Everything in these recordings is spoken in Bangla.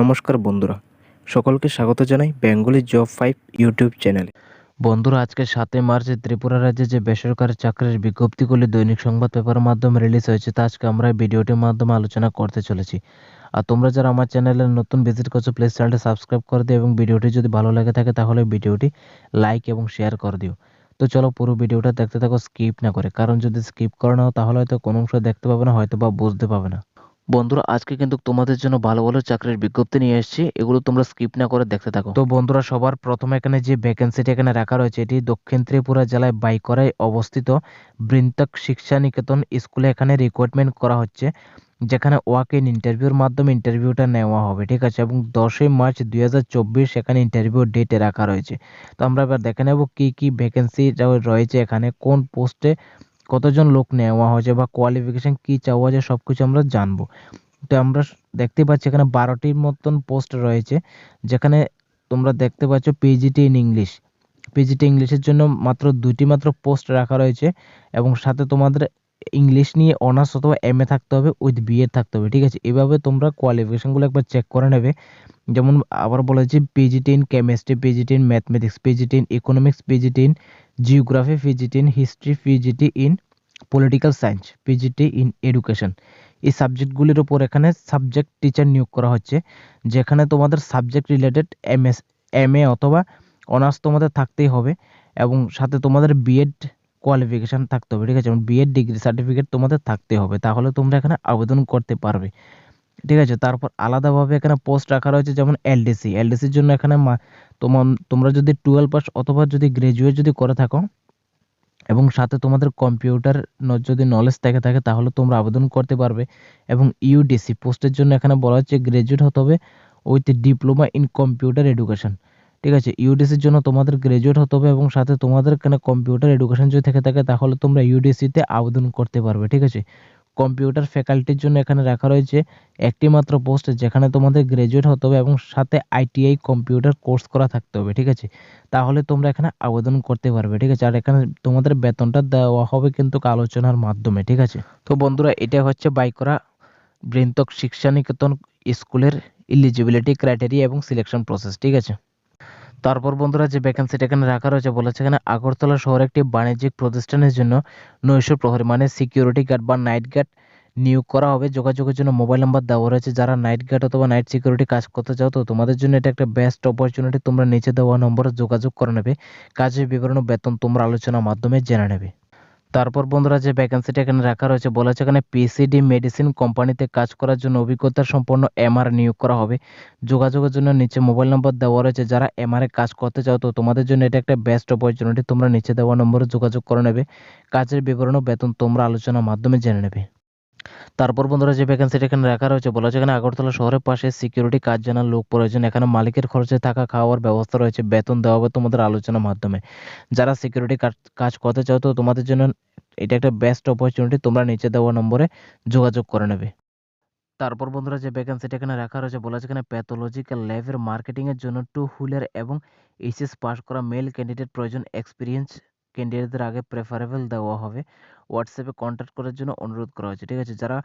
নমস্কার বন্ধুরা, সকলকে স্বাগত জানাই বেঙ্গলি জব ফাইভ ইউটিউব চ্যানেলে। বন্ধুরা, আজকে সাতই মার্চ ত্রিপুরা রাজ্যে যে বেসরকারি চাকরির বিজ্ঞপ্তিগুলি দৈনিক সংবাদ পেপারের মাধ্যমে রিলিজ হয়েছে, তা আজকে আমরা ভিডিওটির মাধ্যমে আলোচনা করতে চলেছি। আর তোমরা যারা আমার চ্যানেলে নতুন ভিজিট করছ প্লিজ চ্যানেলটি সাবস্ক্রাইব করে দিও এবং ভিডিওটি যদি ভালো লাগে থাকে, তাহলে ভিডিওটি লাইক এবং শেয়ার করে দিও। তো চলো পুরো ভিডিওটা দেখতে থাকো স্কিপ না করে। কারণ যদি স্কিপ করে নাও তাহলে হয়তো কোনো অংশ দেখতে পাবে না হয়তো বা বুঝতে পাবে না। বন্ধুরা, আজকে কিন্তু তোমাদের জন্য ভালো ভালো চাকরির বিজ্ঞপ্তি নিয়ে এসেছি। এগুলো তোমরা স্কিপ না করে দেখতে থাকো। তো বন্ধুরা, সবার প্রথমে এখানে যে ভ্যাকেন্সিটি এখানে রাখা রয়েছে, এটি দক্ষিণ ত্রিপুরা জেলায় বাইকরায় অবস্থিত বৃন্তক শিক্ষা নিকেতন স্কুলে এখানে রিক্রুটমেন্ট করা হচ্ছে, যেখানে ওয়াক ইন ইন্টারভিউর মাধ্যমে ইন্টারভিউটা নেওয়া হবে, ঠিক আছে? এবং দশই মার্চ দুই হাজার চব্বিশ এখানে ইন্টারভিউ ডেটে রাখা রয়েছে। তো আমরা এবার দেখে নেব কি কি ভ্যাকেন্সি রয়েছে এখানে, কোন পোস্টে কতজন লোক নেওয়া হয়েছে বা কোয়ালিফিকেশন কি চাওয়া হয়েছে সব কিছু আমরা জানব। তো আমরা দেখতে পাচ্ছি এখানে বারোটির মতন পোস্ট রয়েছে, যেখানে তোমরা দেখতে পাচ্ছ পিজিটি ইন ইংলিশ পিজিটি ইংলিশের জন্য মাত্র দুটি মাত্র পোস্ট রাখা রয়েছে এবং সাথে তোমাদের ইংলিশ নিয়ে অনার্স অথবা এম এ থাকতে হবে উইথ বিএড থাকতে হবে, ঠিক আছে? এভাবে তোমরা কোয়ালিফিকেশনগুলো একবার চেক করে নেবে। যেমন আবার বলেছি PGT in chemistry PGT in mathematics PGT in economics PGT in geography PGT in history PGT in political science PGT in education এই সাবজেক্টগুলির উপর এখানে সাবজেক্ট টিচার নিয়োগ করা হচ্ছে, যেখানে তোমাদের subject related M S M A অথবা অনার্স তোমাদের থাকতেই হবে এবং সাথে তোমাদের বিএড কোয়ালিফিকেশান থাকতে হবে, ঠিক আছে? যেমন বিএড ডিগ্রি সার্টিফিকেট তোমাদের থাকতে হবে, তাহলে তোমরা এখানে আবেদন করতে পারবে, ঠিক আছে? তারপর আলাদাভাবে এখানে পোস্ট রাখা রয়েছে যেমন এলডিসি এলডিসির জন্য এখানে তোমার তোমরা যদি টুয়েলভ পাস অথবা যদি গ্রাজুয়েট যদি করে থাকো, এবং সাথে তোমাদের কম্পিউটার যদি নলেজ থেকে থাকে, তাহলে তোমরা আবেদন করতে পারবে, এবং ইউডিসি পোস্টের জন্য এখানে বলা হচ্ছে গ্রাজুয়েট হতে হবে with diploma in computer education ঠিক আছে ইউডিসির জন্য তোমাদের গ্রাজুয়েট হতে হবে এবং সাথে তোমাদের এখানে কম্পিউটার এডুকেশন যদি থেকে থাকে, তাহলে তোমরা ইউডিসিতে আবেদন করতে পারবে, ঠিক আছে? কম্পিউটার ফ্যাকাল্টির জন্য এখানে রাখা রয়েছে একটি মাত্র পোস্ট যেখানে তোমাদের গ্রাজুয়েট হতে হবে এবং সাথে আইটিআই কম্পিউটার কোর্স করা থাকতে হবে, ঠিক আছে? তাহলে তোমরা এখানে আবেদন করতে পারবে, ঠিক আছে? আর এখানে তোমাদের বেতনটা দেওয়া হবে কিন্তু আলোচনার মাধ্যমে, ঠিক আছে? তো বন্ধুরা, এটা হচ্ছে বাইকরা বৃন্তক শিক্ষা নিকেতন স্কুলের ইলিজিবিলিটি ক্রাইটেরিয়া এবং সিলেকশন প্রসেস ঠিক আছে? তারপর বন্ধুরা যে ভ্যাকেন্সিটা এখানে রাখা রয়েছে, বলেছে এখানে আগরতলা শহরে একটি বাণিজ্যিক প্রতিষ্ঠানের জন্য নৈশ প্রহরী মানে সিকিউরিটি গার্ড বা নাইট গার্ড নিয়োগ করা হবে। যোগাযোগের জন্য মোবাইল নাম্বার দেওয়া রয়েছে। যারা নাইট গার্ড অথবা নাইট সিকিউরিটি কাজ করতে চাও, তো তোমাদের জন্য এটা একটা বেস্ট অপরচুনিটি তোমরা নিচে দেওয়া নম্বরে যোগাযোগ করে নেবে। কাজের বিবরণ বেতন তোমরা আলোচনার মাধ্যমে জেনে নেবে। তারপর বন্ধুরা যে ভ্যাকেন্সিটা এখানে রাখা রয়েছে, বলেছে এখানে পিসিডি মেডিসিন কোম্পানিতে কাজ করার জন্য অভিজ্ঞতা সম্পন্ন এমআর নিয়োগ করা হবে। যোগাযোগের জন্য নিচে মোবাইল নম্বর দেওয়া রয়েছে। যারা এমআরএ কাজ করতে চাও, তো তোমাদের জন্য এটা একটা বেস্ট অপরচুনিটি তোমরা নিচে দেওয়া নম্বরে যোগাযোগ করে নেবে। কাজের বিবরণ ও বেতন তোমরা আলোচনার মাধ্যমে জেনে নেবে। তারপর বন্ধুরা যে ভ্যাকেন্সিটা এখানে রাখা রয়েছে, বলা হচ্ছে এখানে আগরতলা শহরের পাশে সিকিউরিটি কাজ জানার লোক প্রয়োজন এখানে মালিকের খরচে থাকা খাওয়ার ব্যবস্থা রয়েছে, বেতন দেওয়া হবে তোমাদের আলোচনার মাধ্যমে। যারা সিকিউরিটি কাজ করতে চাও তো তোমাদের জন্য এটা একটা বেস্ট অপরচুনিটি তোমরা নিচে দেওয়া নম্বরে যোগাযোগ করে নেবে। তারপর বন্ধুরা যে ভ্যাকেন্সিটা এখানে রাখা রয়েছে, বলা হচ্ছে এখানে প্যাথোলজিক্যাল ল্যাবের মার্কেটিংয়ের জন্য টু হুইলার এবং এইচএস পাস করা মেল ক্যান্ডিডেট প্রয়োজন। এক্সপিরিয়েন্স ক্যান্ডিডেটদের আগে প্রেফারেবল দেওয়া হবে। হোয়াটসঅ্যাপে কন্ট্যাক্ট করার জন্য অনুরোধ করা হয়েছে। ঠিক আছে? যারা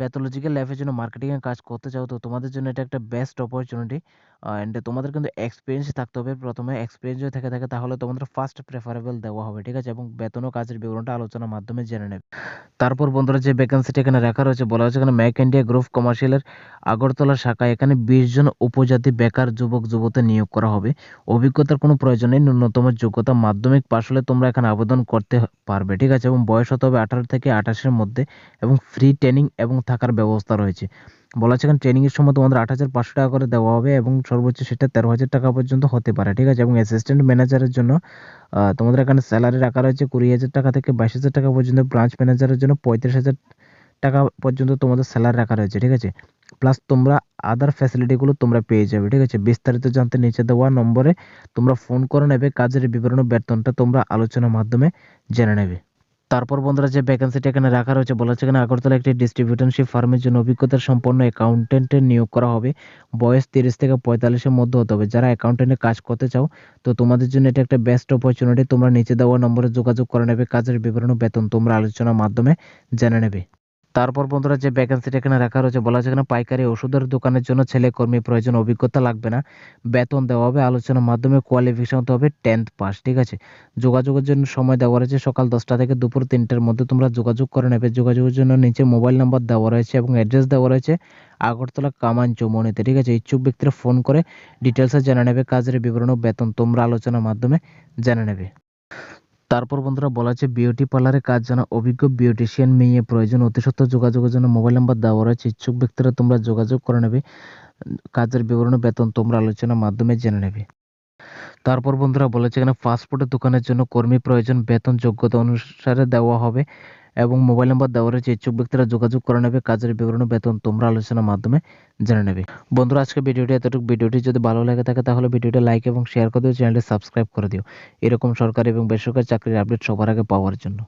প্যাথোলজিক্যাল ল্যাবের জন্য মার্কেটিংয়ের কাজ করতে চাও, তো তোমাদের জন্য এটা একটা বেস্ট অপরচুনিটি অ্যান্ড তোমাদের কিন্তু এক্সপিরিয়েন্স থাকতে হবে। প্রথমে এক্সপিরিয়েন্স যদি থেকে থাকে, তাহলে তোমাদের ফার্স্ট প্রেফারেবল দেওয়া হবে, ঠিক আছে? এবং বেতন কাজের বিবরণটা আলোচনার মাধ্যমে জেনে নেবে। তারপর বন্ধুরা, যে ভ্যাকেন্সিটি এখানে রাখা রয়েছে, বলা হয়েছে এখানে ম্যাক ইন্ডিয়া গ্রুপ কমার্শিয়ালের আগরতলা শাখায় এখানে বিশ জন উপজাতি বেকার যুবক, যুবতী নিয়োগ করা হবে। অভিজ্ঞতার কোনো প্রয়োজন নেই, ন্যূনতম যোগ্যতা মাধ্যমিক পাশ হলে তোমরা এখানে আবেদন করতে পারবে, ঠিক আছে? এবং বয়স হতে হবে আঠারো থেকে আঠাশের মধ্যে, এবং ফ্রি ট্রেনিং এবং থাকার ব্যবস্থা রয়েছে। বলা আছে এখানে ট্রেনিংয়ের সময় তোমাদের আট হাজার পাঁচশো টাকা করে দেওয়া হবে এবং সর্বোচ্চ সেটা তেরো হাজার টাকা পর্যন্ত হতে পারে, ঠিক আছে? এবং অ্যাসিস্ট্যান্ট ম্যানেজারের জন্য তোমাদের এখানে স্যালারি রাখা রয়েছে কুড়ি হাজার টাকা থেকে বাইশ হাজার টাকা পর্যন্ত ব্রাঞ্চ ম্যানেজারের জন্য পঁয়ত্রিশ হাজার টাকা পর্যন্ত তোমাদের স্যালারি রাখা রয়েছে, ঠিক আছে? প্লাস তোমরা আদার ফ্যাসিলিটিগুলো তোমরা পেয়ে যাবে, ঠিক আছে? বিস্তারিত জানতে নিচে দেওয়া নম্বরে তোমরা ফোন করে নেবে, কাজের বিবরণ বেতনটা তোমরা আলোচনার মাধ্যমে জেনে নেবে। তারপর বন্ধুরা যে ভ্যাকেন্সিটা এখানে রাখা রয়েছে, বলা হচ্ছে এখানে আগরতলা একটি ডিস্ট্রিবিউটরশিপ ফার্মের জন্য অভিজ্ঞতা সম্পন্ন অ্যাকাউন্টেন্টের নিয়োগ করা হবে। বয়স তিরিশ থেকে পঁয়তাল্লিশের মধ্যে হতে হবে। যারা অ্যাকাউন্টেন্টে কাজ করতে চাও, তো তোমাদের জন্য এটা একটা বেস্ট অপরচুনিটি তোমরা নিচে দেওয়া নম্বরে যোগাযোগ করে নেবে। কাজের বিবরণ বেতন তোমরা আলোচনার মাধ্যমে জেনে নেবে। তারপর বন্ধুরা যে ভ্যাকেন্সিটা এখানে রাখা রয়েছে, বলা হচ্ছে এখানে পাইকারি ওষুধের দোকানের জন্য ছেলে কর্মী প্রয়োজন অভিজ্ঞতা লাগবে না। বেতন দেওয়া হবে, আলোচনার মাধ্যমে কোয়ালিফিকেশন হতে হবে টেন্থ পাস ঠিক আছে? যোগাযোগের জন্য সময় দেওয়া রয়েছে সকাল দশটা থেকে দুপুর তিনটের মধ্যে। তোমরা যোগাযোগ করে নেবে। যোগাযোগের জন্য নিচে মোবাইল নাম্বার দেওয়া রয়েছে এবং অ্যাড্রেস দেওয়া রয়েছে আগরতলা কামান চৌমনিতে ঠিক আছে? ইচ্ছুক ব্যক্তিরা ফোন করে ডিটেলসে জেনে নেবে, কাজের বিবরণ ও বেতন তোমরা আলোচনার মাধ্যমে জেনে নেবে। তারপর বন্ধুরা বলা আছে বিউটি পার্লারে কাজ জানা অভিজ্ঞ বিউটিশিয়ান মেয়ে প্রয়োজন। অতি সত্ত্বেও যোগাযোগের জন্য মোবাইল নাম্বার দেওয়া রয়েছে। ইচ্ছুক ব্যক্তিরা তোমরা যোগাযোগ করে নেবে। কাজের বিবরণ, বেতন তোমরা আলোচনার মাধ্যমে জেনে নেবে। তারপর বন্ধুরা বলেছে এখানে ফাস্টফুডের দোকানের জন্য কর্মী প্রয়োজন, বেতন যোগ্যতা অনুসারে দেওয়া হবে এবং মোবাইল নাম্বার দেওয়া রয়েছে ইচ্ছুক ব্যক্তিরা যোগাযোগ করে নেবে, কাজের বিবরণ, বেতন তোমরা আলোচনার মাধ্যমে জেনে নেবে। বন্ধুরা আজকে ভিডিওটি এতটুকু। ভিডিওটি যদি ভালো লাগে থাকে, তাহলে ভিডিওটি লাইক এবং শেয়ার করে দিও চ্যানেলটি সাবস্ক্রাইব করে দিও। এরকম সরকারি এবং বেসরকারি চাকরির আপডেট সবার আগে পাওয়ার জন্য।